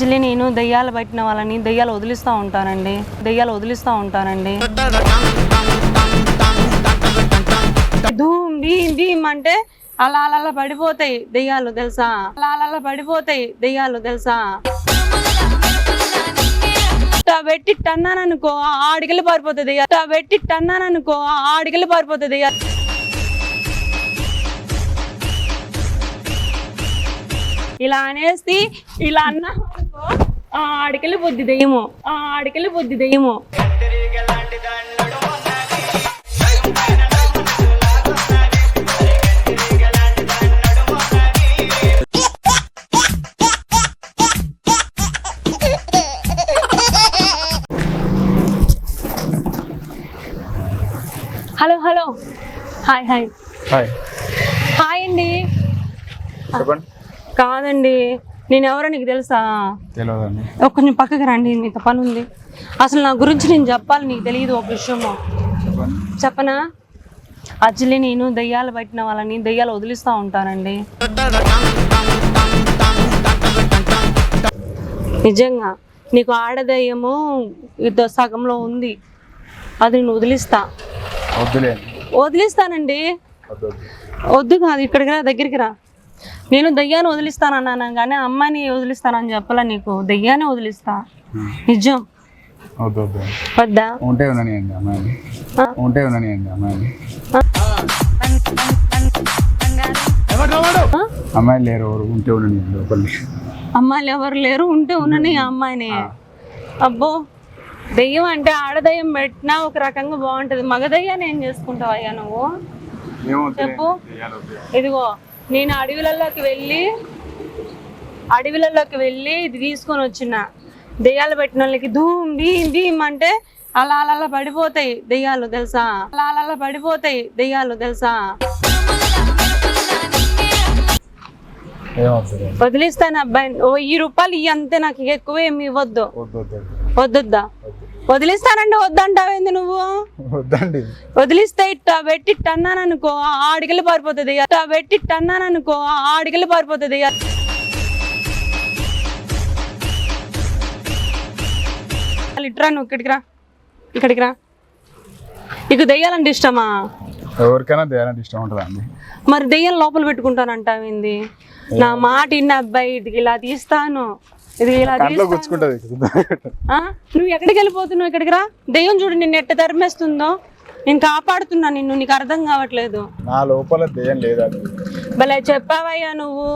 Actually నేను దయ్యాలు పట్టిన వాళ్ళని దయ్యాలు వదిలిస్తూ ఉంటానండి. దయ్యాలు వదిలిస్తూ ఉంటానండి. ధూమ్ భీమ్ భీమ్ అంటే అలా అలా పడిపోతాయి దెయ్యాలు తెలుసా? అలా అలా పడిపోతాయి దెయ్యాలు తెలుసా? పెట్టి టన్నాననుకో ఆడికెళ్ళి పారిపోతుంది ఇట్టా పెట్టి టన్నాననుకో ఆడికెళ్ళి పారిపోతుంది ఇలా అనేసి ఇలా అన్నా ఆ ఆడికెళ్ళి బుద్ధి దెయ్యము. ఆ ఆడికెళ్ళి బుద్ధి దెయ్యము. Hello hello. Hi hi. Hi. Hi అండి. చెప్పండి. కాదండి. నేను ఎవరో నీకు తెలుసా? తెలియదండి ఒక కొంచెం పక్కకి రండి మీతో పని ఉంది. అసలు నా గురించి నేను చెప్పాలి నీకు తెలియదు ఒక విషయము. చెప్పనా? యాక్చువల్లీ నేను దయ్యాలు పట్టిన వాళ్ళని దయ్యాలు వదిలిస్తూ ఉంటానండి. నిజంగా నీకు ఆడదయ్యము ఇదో సగంలో ఉంది. అది నేను వదిలిస్తా. వదిలిస్తానండి. వద్దు కాదు ఇక్కడికి రా దగ్గరికి రా. నేను దయ్యాన్ని వదిలిస్తానన్నాను కానీ అమ్మాయిని వదిలిస్తానని చెప్పాలా నీకు. దయ్యాన్ని వదిలిస్తా. నిజం. వద్దు ఉంటే అమ్మాయిని? ఉంటే అమ్మాయిని? అమ్మాయిలు లేరు ఎవరు? ఉంటే ఉండనియండి ఒకళ్ళు అమ్మాయిలు ఎవరు లేరు ఉంటే ఉన్నని అమ్మాయిని. అబ్బో! దెయ్యం అంటే ఆడదయ్యం పెట్టినా ఒక రకంగా బాగుంటది. మగ దయ్యాన్ని ఏం చేసుకుంటావు అయ్యా నువ్వు చెప్పు. ఇదిగో. నేను అడవిలలోకి వెళ్ళి అడవిలలోకి వెళ్ళి ఇది తీసుకొని వచ్చిన. దెయ్యాలు పెట్టిన వాళ్ళకి ధూమ్ భీమ్ భీమ్ అంటే అలా అలా పడిపోతాయి దెయ్యాలు తెలుసా? అలా అలా పడిపోతాయి దెయ్యాలు తెలుసా? వదిలిస్తాను అబ్బాయి ఓ ఈ రూపాయలు ఇవి అంతే నాకు ఎక్కువ ఏమి ఇవ్వద్దు. వద్దు వద్దు వద్దొద్దా? వదిలిస్తానంటే వద్దంటావేంది నువ్వు? వద్దండి. వదిలిస్తే ఇట్టా పెట్టి అన్నాననుకో ఆడికెళ్ళి పారిపోతుంది. ఇట్టా పెట్టి అన్నాననుకో ఆడికెళ్ళి పారిపోతుంది. ఇట్రా నువ్వు ఇక్కడికి రా. ఇక్కడికి రా. నీకు దెయ్యాలంటే ఇష్టమా? ఎవరికైనా దేయాలంటే ఇష్టం ఉంటుందా అండి? మరి దెయ్యం లోపల పెట్టుకుంటానంటావేంది? నా మాట ఇన్న అబ్బాయి ఇలా తీస్తాను. ఇది ఇలా? నువ్వు ఎక్కడికి వెళ్ళిపోతున్నావు ఇక్కడికి రా? దెయ్యం చూడు నిన్ను ఎట్ట తరిమేస్తుందో. నేను కాపాడుతున్నా నిన్ను నీకు అర్థం కావట్లేదు. నా లోపల దేయం లేదండి. భలే చెప్పావయ్యా నువ్వు.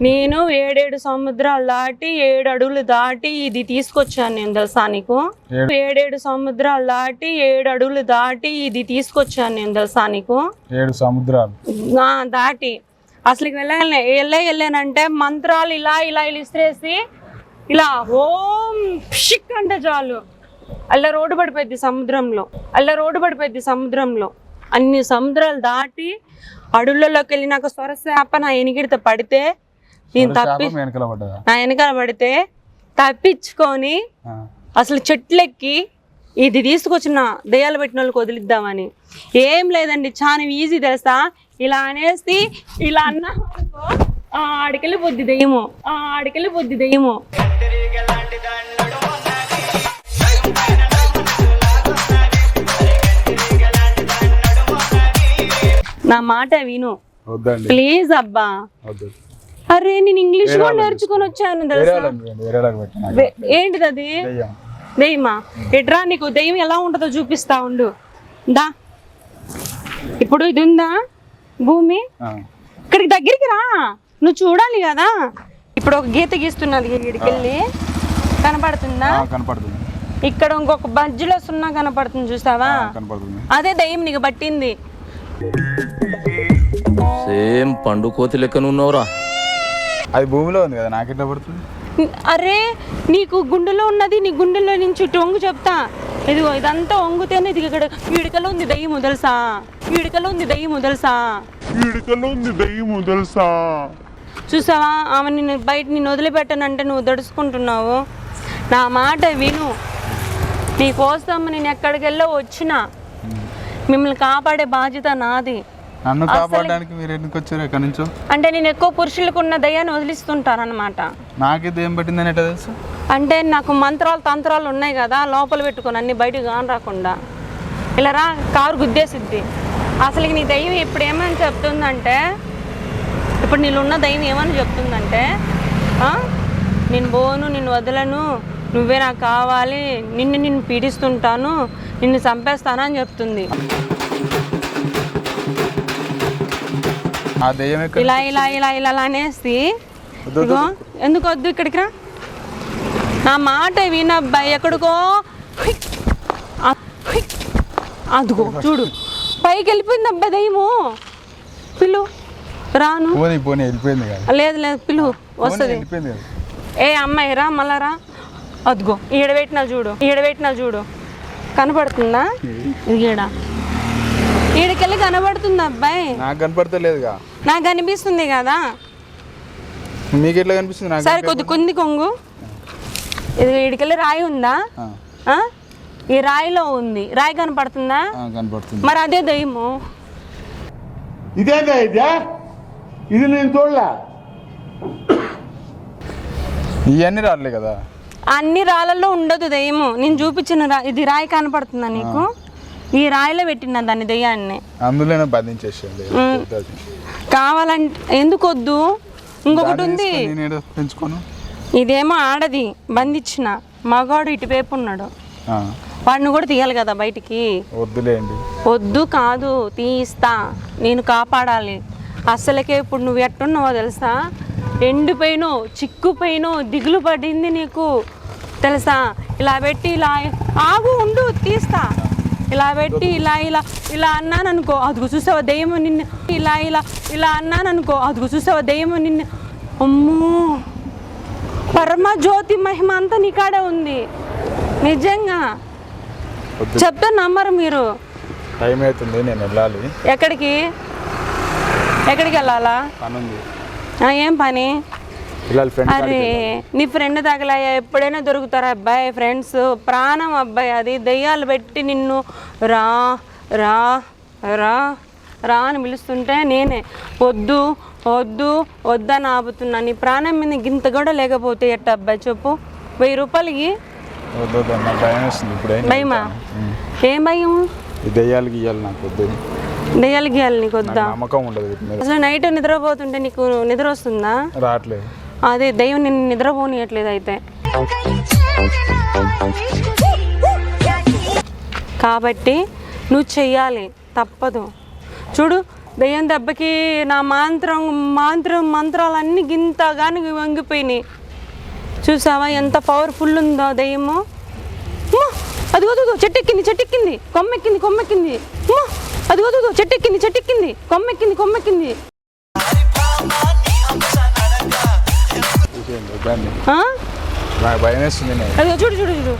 నేను ఏడేడు సముద్రాలు దాటి ఏడు అడుగులు దాటి ఇది తీసుకొచ్చాను నేను తెలుసా నీకు? ఏడు- ఏడేడు సముద్రాలు దాటి ఏడు అడుగులు దాటి ఇది తీసుకొచ్చాను నేను తెలుసా నీకు? ఏడు సముద్రాలు. ఆ, దాటి. అసలు వెళ్ళాలి వెళ్ళే వెళ్ళానంటే మంత్రాలు ఇలా ఇలా ఇలా ఇసిరేసి ఇలా ఓం షిక్ అంటే చాలు. అల్ల రోడ్డు పడిపోయింది సముద్రంలో. అల్ల రోడ్డు పడిపోయింది సముద్రంలో. అన్ని సముద్రాలు దాటి అడవులలోకి వెళ్ళి నాకు స్వరశాప నా ఎనిగిడిత పడితే నేను తప్పి నా వెనకాల పడితే తప్పించుకొని. అసలు చెట్లెక్కి ఇది తీసుకొచ్చిన దయ్యాలు పెట్టిన వాళ్ళకి వదిలిద్దామని. ఏం లేదండి చాలా ఈజీ తెలుసా? ఇలా అనేసి ఇలా అన్నా ఆ ఆడికెళ్ళి బుద్ధి దెయ్యము. ఆ ఆడికెళ్ళి బుద్ధి దెయ్యము. నా మాట విను. ప్లీజ్ అబ్బా. అరే నేను ఇంగ్లీష్ కూడా నేర్చుకొని వచ్చాను ఏంటిది అది? దెయ్యం. దెయ్యమా? ఎట్రా నీకు దెయ్యం ఎలా ఉంటుందో చూపిస్తా ఉండు. దా. ఇప్పుడు ఇది ఉందా? భూమి. ఇక్కడికి దగ్గరికి రా. నువ్వు చూడాలి కదా? ఇప్పుడు ఒక గీత గీస్తున్నది ఇక్కడికెళ్ళి కనపడుతుందా? ఆ, కనపడుతుంది. ఇక్కడ ఇంకొక మధ్యలో సున్నా కనపడుతుంది చూసావా? ఆ, కనపడుతుంది. అదే దయ్యం నీకు పట్టింది. సేమ్ పండు కోతి లెక్కనున్నావురా అది భూమిలో ఉంది కదా నాకెట్లా పడుతుంది? అరే నీకు గుండెలో ఉన్నది నీ గుండెలో నుంచి ఇటు వంగు చెప్తా. ఇదిగో ఇదంతా వంగుతేనే ఇది ఇక్కడ ఈడికలో ఉంది దయ్యము తెలుసా ఈడికలో ఉంది దయ్యము తెలుసా ఈడికల్లో ఉంది దెయ్యము తెలుసా చూసావా? ఆమె నిన్ను బయట నిన్ను వదిలిపెట్టనంటే నువ్వు దడుచుకుంటున్నావు. నా మాట విను. నీ కోసం నేను ఎక్కడికి వెళ్ళో వచ్చిన. మిమ్మల్ని కాపాడే బాధ్యత నాది. నన్ను కాపాడడానికి మీరు ఎందుకు వచ్చారు ఎక్కడి నుంచో? అంటే నేను ఎక్కువ పురుషులకు ఉన్న దయ్యాన్ని వదిలిస్తుంటానన్నమాట. నాకైతే ఏం పట్టిందని ఎట్లా తెలుసు? అంటే నాకు మంత్రాలు తంత్రాలు ఉన్నాయి కదా లోపల పెట్టుకొని అన్ని బయటకు కాని రాకుండా. ఇలా రా కారు గుద్దేసిద్ది. అసలు నీ దయ్యం ఇప్పుడు ఏమని చెప్తుందంటే ఇప్పుడు నీళ్ళు ఉన్న దయ్యం ఏమని చెప్తుందంటే? నేను పోను నిన్ను వదలను నువ్వే నాకు కావాలి నిన్ను నిన్ను పీడిస్తుంటాను నిన్ను చంపేస్తాను అని చెప్తుంది. ఇలా ఇలా ఇలా ఇలా అనేసి ఎందుకు వద్దు ఇక్కడికి రా? నా మాట వినబ్బాయి ఎక్కడికో. అదిగో చూడు పైకి వెళ్ళిపోయింది అబ్బాయి దయ్యము. పిలు రాను. పోనీ పోనీ వెళ్ళిపోయింది కదా. లేదు లేదు పిలు పోనీ, వస్తుంది. వెళ్ళిపోయింది కదా. ఏ అమ్మాయి రా మళ్ళా రా. అదిగో ఈడబెట్టినా చూడు ఈడబెట్టినా చూడు. కనపడుతుందా? ఇది ఈడ. ఈడకెళ్ళి కనబడుతుంది అబ్బాయి. నాకు కనపడతలేదుగా. నాకు కనిపిస్తుంది కదా. మీకు ఎట్లా కనిపిస్తుంది? నాకు సరే కొద్ది కొంది కొంగు. ఇది ఈడికెళ్ళి రాయి ఉందా? ఆ, ఆ? ఈ రాయిలో ఉంది. రాయి కనపడుతుందా? ఆ, కనపడుతుంది. మరి అదే దయ్యము. ఇదేందా ఇదే? ఇది నేను చూడలే. ఇవన్నీ రాలే కదా? అన్ని రాళ్ళల్లో ఉండదు దయ్యము. నేను చూపించిన రా ఇది రాయి కనపడుతుందా నీకు? ఈ రాయిలో పెట్టిన దాన్ని దయ్యాన్ని. అందులోనే బంధించేసింది. ఉమ్. కావాలంటే ఎందుకు వద్దు ఇంకొకటి ఉంది. నేను ఏదో పెంచుకోను. ఇదేమో ఆడది బంధించిన. మగాడు ఇటువైపు ఉన్నాడు. ఆ, వాడిని కూడా తీయాలి కదా బయటికి? వద్దులేండి. వద్దు కాదు తీస్తా నేను కాపాడాలి. అసలుకే ఇప్పుడు నువ్వు ఎట్టున్నావో తెలుసా? ఎండిపోయినో చిక్కుపోయినో దిగులు పడింది నీకు తెలుసా? ఇలా పెట్టి ఇలా ఆగు ఉండు తీస్తా. ఇలా పెట్టి ఇలా ఇలా ఇలా అన్నాను అనుకో అదుగు చూసావా దెయ్యము నిన్ను? ఇలా ఇలా ఇలా అన్నాను అనుకో అదుగు చూసావా దెయ్యము నిన్ను? అమ్మో! పరమజ్యోతి మహిమ అంతా నీకాడే ఉంది. నిజంగా. చెప్తే నమ్మరు మీరు. టైం అవుతుంది నేను వెళ్ళాలి. ఎక్కడికి? ఎక్కడికి వెళ్ళాలా? ఏం పని? అరే నీ ఫ్రెండ్ తగలాయా ఎప్పుడైనా దొరుకుతారా అబ్బాయి ఫ్రెండ్స్ ప్రాణం అబ్బాయి అది. దయ్యాలు పెట్టి నిన్ను రా రా రా రా అని పిలుస్తుంటే నేనే. వద్దు వద్దు వద్దని ఆపుతున్నా. నీ ప్రాణం మీద గింత కూడా లేకపోతే ఎట్ట అబ్బాయి చెప్పు. వెయ్యి రూపాయలకి భయమా? ఏం భయం? దెయ్యాలకి ఇవ్వాలి నాకు వద్దు. దయ్యాలు గీయాలి నీకు వద్దా? నమ్మకం ఉండదు అసలు నైట్ నిద్రపోతుంటే నీకు నిద్ర వస్తుందా? రావట్లేదు. అదే దయ్యం నిన్ను నిద్రపోనియట్లేదు అయితే. కాబట్టి నువ్వు చెయ్యాలి తప్పదు. చూడు దయ్యం దెబ్బకి నా మాంత్రం మాంత్రం మంత్రాలన్నీ గింతగాని వంగిపోయినాయి. చూసావా ఎంత పవర్ఫుల్ ఉందో దయ్యము? అదిగో అదిగో చెట్టెక్కింది చెట్టెక్కింది కొమ్మెక్కింది కొమ్మెక్కింది. అదిగో అదిగో చెట్టెక్కింది చెట్టెక్కింది. కొమ్మెక్కింది కొమ్మెక్కింది. చూసేయండి వద్దండి ఆ? నాకు భయం వేస్తుంది నేను. అదిగో చూడు చూడు చూడు.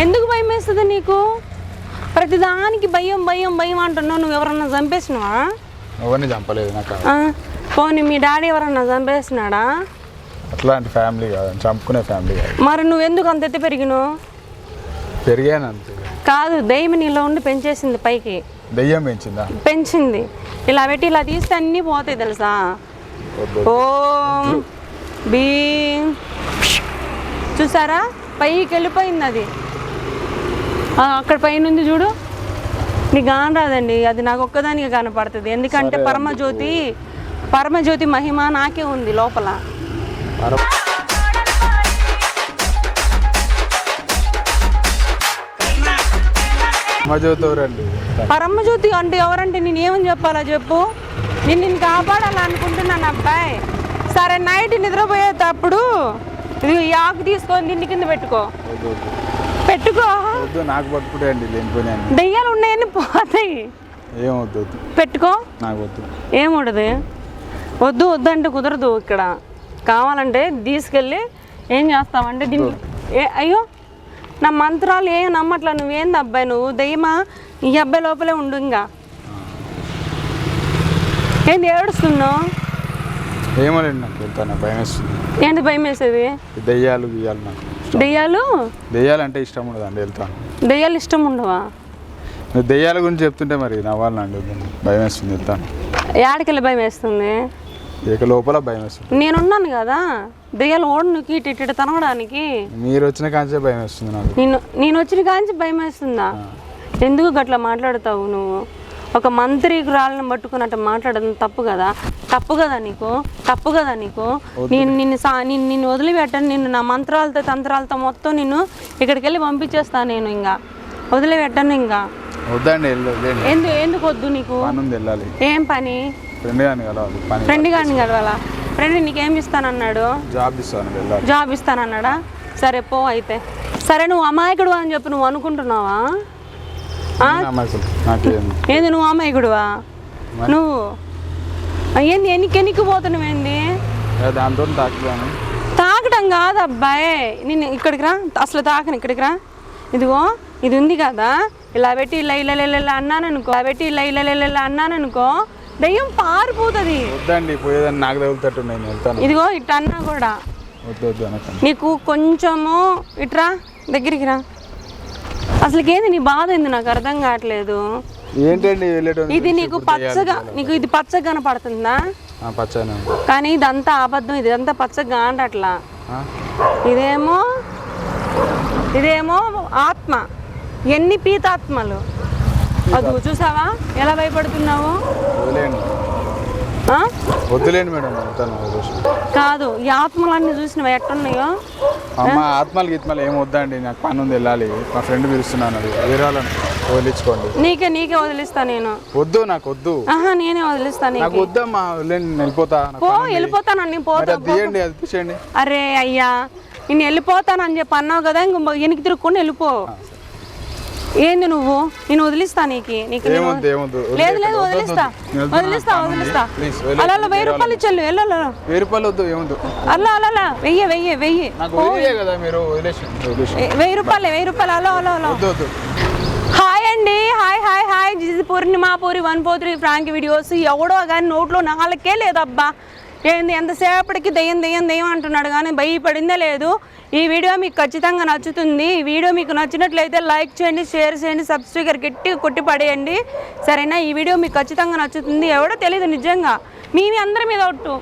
ఎందుకు భయం వేస్తుంది నీకు? ప్రతిదానికి భయం భయం భయం అంటున్నావు. నువ్వు ఎవరన్నా చంపేసినావా? ఎవరిని చంపలేదు నాకు. ఆ? పోనీ మీ డాడీ ఎవరన్నా చంపేసినాడా? అట్లాంటి ఫ్యామిలీ కాదు. చంపుకునే ఫ్యామిలీ కాదు. మరి నువ్వెందుకు అంత ఎత్తి పెరిగినావు? పెరిగాను అంతే. కాదు దయ్యం నీలో ఉండి పెంచేసింది పైకి. దెయ్యం పెంచిందా? పెంచింది. ఇలా పెట్టి ఇలా తీస్తే అన్నీ పోతాయి తెలుసా? ఓం భీం చూసారా? పైకి వెళ్ళిపోయింది అది. అక్కడ పైన ఉంది చూడు. నీకు కాని రాదండి. అది నాకు ఒక్కదానికి కనపడుతుంది. ఎందుకంటే. పరమజ్యోతి పరమజ్యోతి మహిమ నాకే ఉంది లోపల. పరమజ్యోతి అంటే ఎవరంటే నేను ఏమని చెప్పాలా చెప్పు? నేను నిన్ను కాపాడాలనుకుంటున్నాను అబ్బాయి. సరే నైట్ నిద్రపోయేటప్పుడు ఈ ఆకు తీసుకొని దీని కింద పెట్టుకో. పెట్టుకో. నాకు పట్టుకుంటే అండి లేనిపోయినాను దెయ్యాలు ఉన్నాయని పోతాయి. ఏం వద్దు వద్దు. పెట్టుకో. నాకు వద్దు. ఏముండదు వద్దు వద్దు అంటే కుదరదు ఇక్కడ. కావాలంటే తీసుకెళ్ళి ఏం చేస్తావంటే దీన్ని ఏ అయ్యో నా మంత్రాలు ఏం నమ్మట్లా నువ్వేంది అబ్బాయి? నువ్వు దయ్యమా? ఈ అబ్బాయి లోపలే ఉండు ఇంకా. ఏంది ఏడుస్తున్నావు? ఏమోలేండి నాకు వెళ్తాను? భయం వేస్తుంది ఏంటి భయం వేసేది దెయ్యాలు నాకు దెయ్యాలు? దెయ్యాలంటే ఇష్టం ఉండదండి వెళ్తాను దెయ్యాలు ఇష్టం ఉండవా? దెయ్యాల గురించి చెప్తుంటే మరి నవ్వాలండి భయం వేస్తుంది వెళ్తాను. ఏడకెళ్ళి భయం వేస్తుంది ఇక లోపల భయం వేస్తుంది. నేనున్నాను కదా దెయ్యాలు ఓడి నువ్వు ఇటు ఇటు తనగడానికి మీరు వచ్చిన కాంచే భయం వేస్తుంది నాకు. నేను నేను వచ్చిన కాంచి భయం వేస్తుందా? ఎందుకు గట్లా మాట్లాడతావు నువ్వు? ఒక మంత్రికురాలను పట్టుకుని అట్లా మాట్లాడడం తప్పు కదా? తప్పు కదా నీకు? తప్పు కదా నీకు? నేను నిన్ను సా నిన్ను నిన్ను వదిలిపెట్టాను నిన్ను నా మంత్రాలతో తంత్రాలతో మొత్తం నిన్ను ఇక్కడికి వెళ్ళి పంపించేస్తాను నేను ఇంకా. వదిలిపెట్టాను ఇంకా. వద్దండి ఎందుకు ఎందుకు వద్దు నీకు? ఏం పని? ఫ్రెండ్ కానీ కలవాలి పని ఫ్రెండ్ గాని కలవాలా? ఫ్రెండ్ నీకేం ఇస్తానన్నాడు? జాబ్ ఇస్తాను వెళ్ళాలి. జాబ్ ఇస్తానన్నాడా? సరే పో అయితే. సరే నువ్వు అమాయకుడు అని చెప్పి నువ్వు అనుకుంటున్నావా? ఏంది నువ్వు అమాయకుడువా? నువ్వు? ఏంది ఎనికి ఎనికి పోతున్నావు ఏంది? దాంతో తాకుతాను తాకడం కాదు అబ్బాయి. నేను ఇక్కడికి రా. అసలు తాకను ఇక్కడికి రా. ఇదిగో ఇది ఉంది కదా. ఇలా పెట్టి ఇలా ఇలా ఇలా ఇలా పెట్టి ఇలా ఇలా ఇలా ఇలా అన్నాను అనుకో దయ్యం పారిపోతుంది. వద్దండి పోయేదాన్ని నాకు తగులుతట్టు నేను వెళ్తాను. ఇదిగో ఇట్లా అన్నా కూడా. వద్దు వద్దు అనకండి నీకు కొంచెము ఇట్రా దగ్గరికి రా. అసలుకి ఏంది నీ బాధ ఏంది? నాకు అర్థం కావట్లేదు. ఏంటండి ఇది నీకు పచ్చగా నీకు ఇది పచ్చగా కనపడుతుందా? ఉంది. కానీ ఇదంతా అబద్ధం ఇదంతా పచ్చగా అంటట్లా. ఆ? ఇదేమో ఇదేమో ఆత్మ. ఎన్ని పీతాత్మలు? అది చూసావా? ఎలా భయపడుతున్నావు? వద్దులేండి మేడం. కాదు ఈ ఆత్మలన్నీ చూసినవి? ఎట్టున్నాయో? అమ్మ ఆత్మలు గీత్మలు ఏం వద్దండి నాకు పని ఉంది వెళ్ళాలి. మా ఫ్రెండ్ పిలుస్తున్నాను అది వేరే వాళ్ళని వదిలించుకోండి. నీకే నీకే వదిలిస్తా నేను. వద్దు నాకు వద్దు. ఆహా నేనే వదిలిస్తా నాకు. నీకు వద్దమ్మా నేను వెళ్ళిపోతా పో మరి పోతా. తీయండి అది తీసేయండి. అరే అయ్యా నేను వెళ్ళిపోతానని చెప్పి అన్నావు కదా ఇంక వెనక్కి తిరుక్కొని వెళ్ళిపో. ఏంది నువ్వు? నేను వదిలిస్తా నీకు. నీకు లేదు లేదు. వదిలిస్తా. వదిలిస్తా. వదిలిస్తా. అలా వెయ్యి రూపాయలు ఇచ్చెళ్ళు వెళ్ళు వెళ్ళు, వెళ్ళు. వెయ్యి రూపాయలు వద్దు అలా అలా అలా. వెయ్యి వెయ్యి వెయ్యి. కదా మీరు వెయ్యి రూపాయలే వెయ్యి రూపాయలు. అలా అలా అలా. హాయ్ అండి. Hi hi hi. Purnima Puri one four three prank videos. ఎవడో కానీ నోట్లో నాలుకే లేదబ్బా. ఏంది ఎంతసేపటికి దెయ్యం దెయ్యం దెయ్యం అంటున్నాడు కానీ భయపడిందే లేదు. ఈ వీడియో మీకు ఖచ్చితంగా నచ్చుతుంది. ఈ వీడియో మీకు నచ్చినట్లయితే లైక్ చేయండి షేర్ చేయండి సబ్స్క్రైబర్ గట్టి కొట్టి పడేయండి. సరేనా? ఈ వీడియో మీకు ఖచ్చితంగా నచ్చుతుంది. ఎవడో తెలియదు నిజంగా. మీ మీ అందరి మీద ఒట్టు.